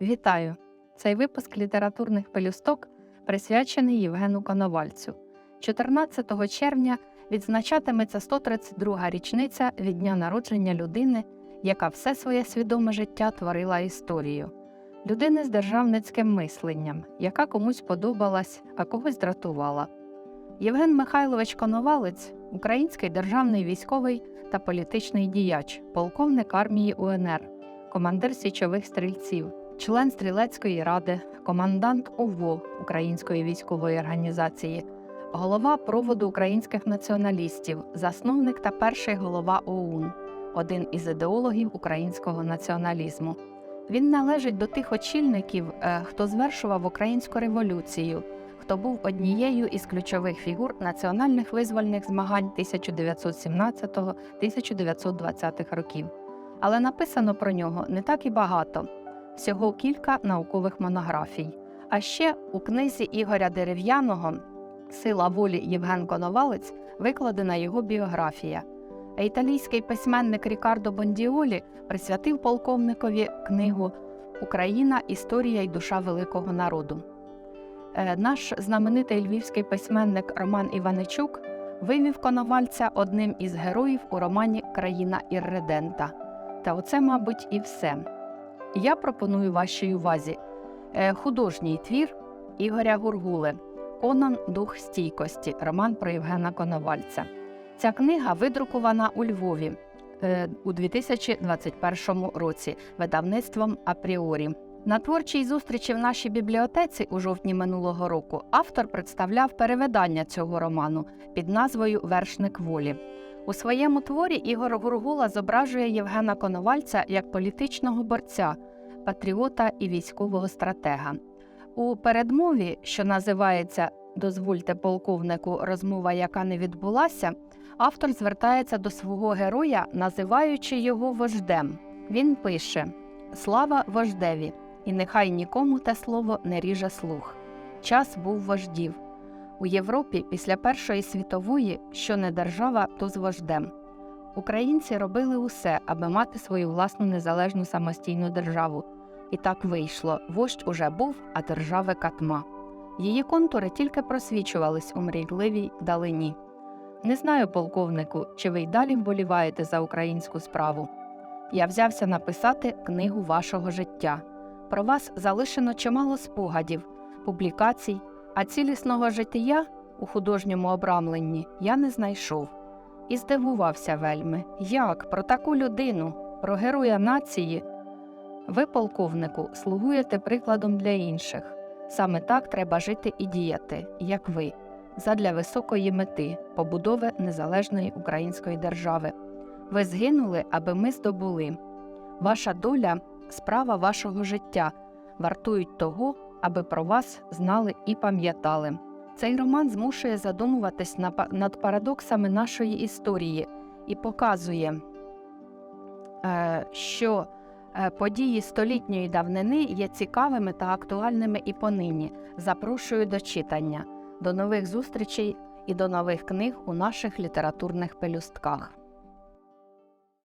Вітаю! Цей випуск літературних пелюсток присвячений Євгену Коновальцю. 14 червня відзначатиметься 132-га річниця від дня народження людини, яка все своє свідоме життя творила історію. Людини з державницьким мисленням, яка комусь подобалась, а когось дратувала. Євген Михайлович Коновалець український державний військовий та політичний діяч, полковник армії УНР, командир січових стрільців, член стрілецької ради, командант ОВО Української військової організації, голова проводу українських націоналістів, засновник та перший голова ОУН, один із ідеологів українського націоналізму. Він належить до тих очільників, е, хто звершував українську революцію, хто був однією із ключових фігур національних визвольних змагань 1917-1920 років. Але написано про нього не так і багато, всього кілька наукових монографій. А ще у книзі Ігоря Дерев'яного Сила волі Євген Коновалець викладена його біографія. Італійський письменник Рікардо Бондіолі присвятив полковникові книгу Україна історія й душа великого народу. Е, Наш знаменитий львівський письменник Роман Іваничук вивів Коновальця одним із героїв у романі Країна Ірредента. Та оце, мабуть, і все. Я пропоную вашій увазі е, художній твір Ігоря Гургули Конан Дух стійкості. Роман про Євгена Коновальця. Ця книга видрукована у Львові е, у 2021 році видавництвом Апріорі. На творчій зустрічі в нашій бібліотеці у жовтні минулого року автор представляв перевидання цього роману під назвою Вершник волі. У своєму творі Ігор Гургула зображує Євгена Коновальця як політичного борця, патріота і військового стратега. У передмові, що називається Дозвольте полковнику розмова, яка не відбулася, автор звертається до свого героя, називаючи його вождем. Він пише: Слава вождеві! І нехай нікому те слово не ріже слух. Час був вождів. У Європі після Першої світової, що не держава, то з вождем. Українці робили усе, аби мати свою власну незалежну самостійну державу. І так вийшло. Вождь уже був, а держави катма. Її контури тільки просвічувались у мрійливій далині. Не знаю, полковнику, чи ви й далі вболіваєте за українську справу. Я взявся написати книгу вашого життя. Про вас залишено чимало спогадів, публікацій, а цілісного життя у художньому обрамленні я не знайшов. І здивувався вельми, як про таку людину, про героя нації. Ви, полковнику, слугуєте прикладом для інших. Саме так треба жити і діяти, як ви, задля високої мети побудови незалежної української держави. Ви згинули, аби ми здобули. Ваша доля справа вашого життя, вартують того, аби про вас знали і пам'ятали. Цей роман змушує задумуватись на- над парадоксами нашої історії і показує, е, що е, події столітньої давнини є цікавими та актуальними і понині. Запрошую до читання, до нових зустрічей і до нових книг у наших літературних пелюстках.